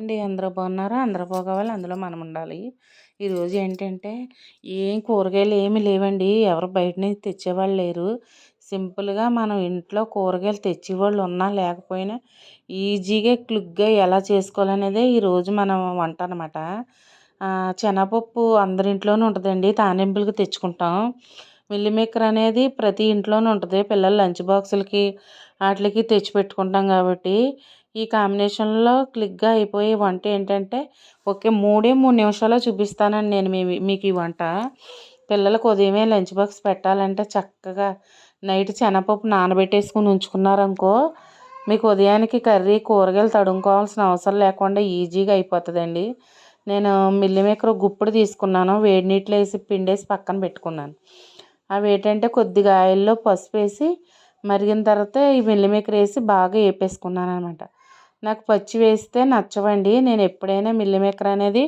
అండి అందరూ బాగున్నారా? అందరూ బాగోవాలి అందులో మనం ఉండాలి. ఈరోజు ఏంటంటే ఏం కూరగాయలు ఏమి లేవండి. ఎవరు బయట నుంచి తెచ్చేవాళ్ళు లేరు. సింపుల్గా మనం ఇంట్లో కూరగాయలు తెచ్చేవాళ్ళు ఉన్నా లేకపోయినా ఈజీగా క్లుగ్గా ఎలా చేసుకోవాలనేదే ఈరోజు మనం వంట అనమాట శనగపప్పు అందరి ఇంట్లోనూ ఉంటుందండి. తానింపులకి తెచ్చుకుంటాం. మిల్లి మేకర్ అనేది ప్రతి ఇంట్లోనూ ఉంటుంది. పిల్లల లంచ్ బాక్సులకి వాటికి తెచ్చి పెట్టుకుంటాం కాబట్టి ఈ కాంబినేషన్లో క్లిక్గా అయిపోయే వంట ఏంటంటే ఒకే మూడే మూడు నిమిషాల్లో చూపిస్తానండి నేను మీ మీకు ఈ వంట. పిల్లలకు ఉదయమే లంచ్ బాక్స్ పెట్టాలంటే చక్కగా నైట్ శనగపప్పు నానబెట్టేసుకుని ఉంచుకున్నారనుకో మీకు ఉదయానికి కర్రీ కూరగాయలు తడుముకోవాల్సిన అవసరం లేకుండా ఈజీగా అయిపోతుందండి. నేను మిల్లి మేకర్ గుప్పుడు తీసుకున్నాను వేడి నీటిలో వేసి పిండేసి పక్కన పెట్టుకున్నాను. అవి ఏంటంటే కొద్దిగా ఆయిల్లో పసుపు వేసి మరిగిన తర్వాత ఈ మిల్లి మేకర్ వేసి బాగా వేపేసుకున్నాను అనమాట నాకు పచ్చి వేస్తే నచ్చవండి. నేను ఎప్పుడైనా మిల్లి మేకర్ అనేది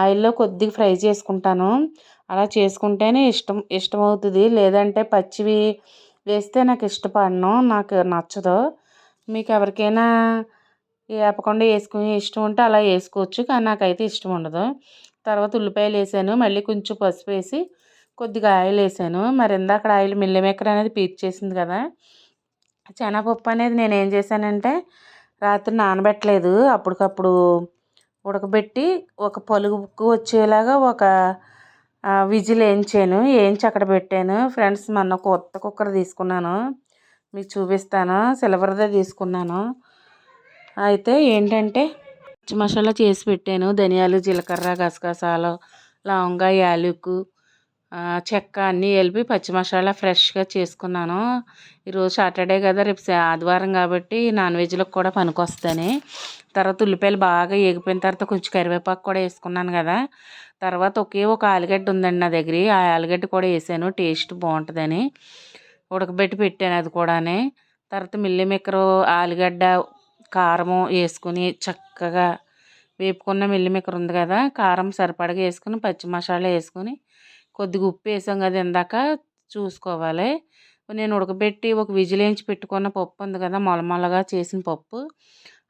ఆయిల్లో కొద్దిగా ఫ్రై చేసుకుంటాను. అలా చేసుకుంటేనే ఇష్టం ఇష్టమవుతుంది. లేదంటే పచ్చివి వేస్తే నాకు ఇష్టపడను నాకు నచ్చదు. మీకు ఎవరికైనా వేపకుండా వేసుకుని ఇష్టం ఉంటే అలా వేసుకోవచ్చు కానీ నాకైతే ఇష్టం ఉండదు. తర్వాత ఉల్లిపాయలు వేసాను మళ్ళీ కొంచెం పసుపు వేసి కొద్దిగా ఆయిల్ వేసాను. మరి ఇందాక ఆయిల్ మిల్లి మేకర్ అనేది పీచ్ చేసింది కదా శనగపప్పు అనేది నేను ఏం చేశానంటే రాత్రి నానబెట్టలేదు. అప్పటికప్పుడు ఉడకబెట్టి ఒక పలుకు వచ్చేలాగా ఒక విజిల్ వేయించాను. వేయించి అక్కడ పెట్టాను. ఫ్రెండ్స్ మొన్న కొత్త కుక్కర్ తీసుకున్నాను. మీకు చూపిస్తాను. సిల్వర్దే తీసుకున్నాను. అయితే ఏంటంటే మసాలా చేసి పెట్టాను. ధనియాలు జీలకర్ర గసగసాలు లవంగా యాలకులు చెక్క అన్నీ కలిపి పచ్చి మసాలా ఫ్రెష్గా చేసుకున్నాను. ఈరోజు సాటర్డే కదా రేపు ఆదివారం కాబట్టి నాన్ వెజ్లకు కూడా పనికొస్తాయి తర్వాత ఉల్లిపాయలు బాగా ఏగిపోయిన తర్వాత కొంచెం కరివేపాకు కూడా వేసుకున్నాను కదా. తర్వాత ఒకే ఒక ఆలుగడ్డ ఉందండి నా దగ్గర. ఆ ఆలుగడ్డ కూడా వేసాను. టేస్ట్ బాగుంటుందని. ఉడకబెట్టి పెట్టాను అది కూడానే. తర్వాత మిల్లి మేకరు ఆలుగడ్డ కారము వేసుకుని చక్కగా వేపుకున్న మిల్లి మేకర్ ఉంది కదా కారం సరిపడగా వేసుకుని పచ్చి మసాలా వేసుకుని కొద్దిగా ఉప్పు వేసాం కదా ఇందాక చూసుకోవాలి. నేను ఉడకబెట్టి ఒక విజిల్ పెట్టుకున్న పప్పు ఉంది కదా మొలమొలగా చేసిన పప్పు.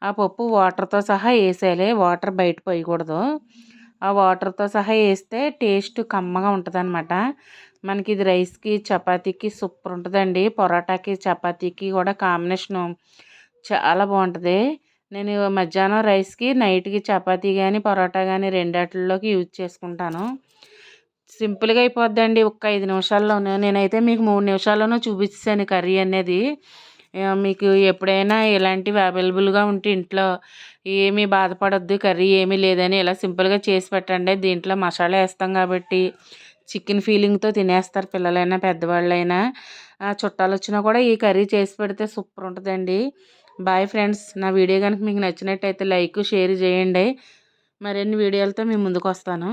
ఆ పప్పు వాటర్తో సహా వేసేయాలి. వాటర్ బయట పోయకూడదు. ఆ వాటర్తో సహా వేస్తే టేస్ట్ కమ్మగా ఉంటుంది అనమాట మనకి ఇది రైస్కి చపాతీకి సూపర్ ఉంటుందండి. పొరాటాకి చపాతీకి కూడా కాంబినేషను చాలా బాగుంటుంది. నేను మధ్యాహ్నం రైస్కి నైట్కి చపాతీ కానీ పరోటా కానీ రెండాటిల్లోకి యూజ్ చేసుకుంటాను. సింపుల్గా అయిపోద్దండి. ఒక్క ఐదు నిమిషాల్లోనే. నేనైతే మీకు మూడు నిమిషాల్లోనే చూపించాను కర్రీ అనేది. మీకు ఎప్పుడైనా ఇలాంటివి అవైలబుల్గా ఉంటే ఇంట్లో ఏమీ బాధపడొద్దు. కర్రీ ఏమీ లేదని ఇలా సింపుల్గా చేసి పెట్టండి. దీంట్లో మసాలా వేస్తాం కాబట్టి చికెన్ ఫీలింగ్తో తినేస్తారు పిల్లలైనా పెద్దవాళ్ళైనా. చుట్టాలు వచ్చినా కూడా ఈ కర్రీ చేసి పెడితే సూపర్ ఉంటుందండి. Bye friends. నా వీడియో కనుక మీకు నచ్చినట్టయితే లైక్ షేర్ చేయండి. మరిన్ని వీడియోలతో మేము ముందుకు వస్తాను.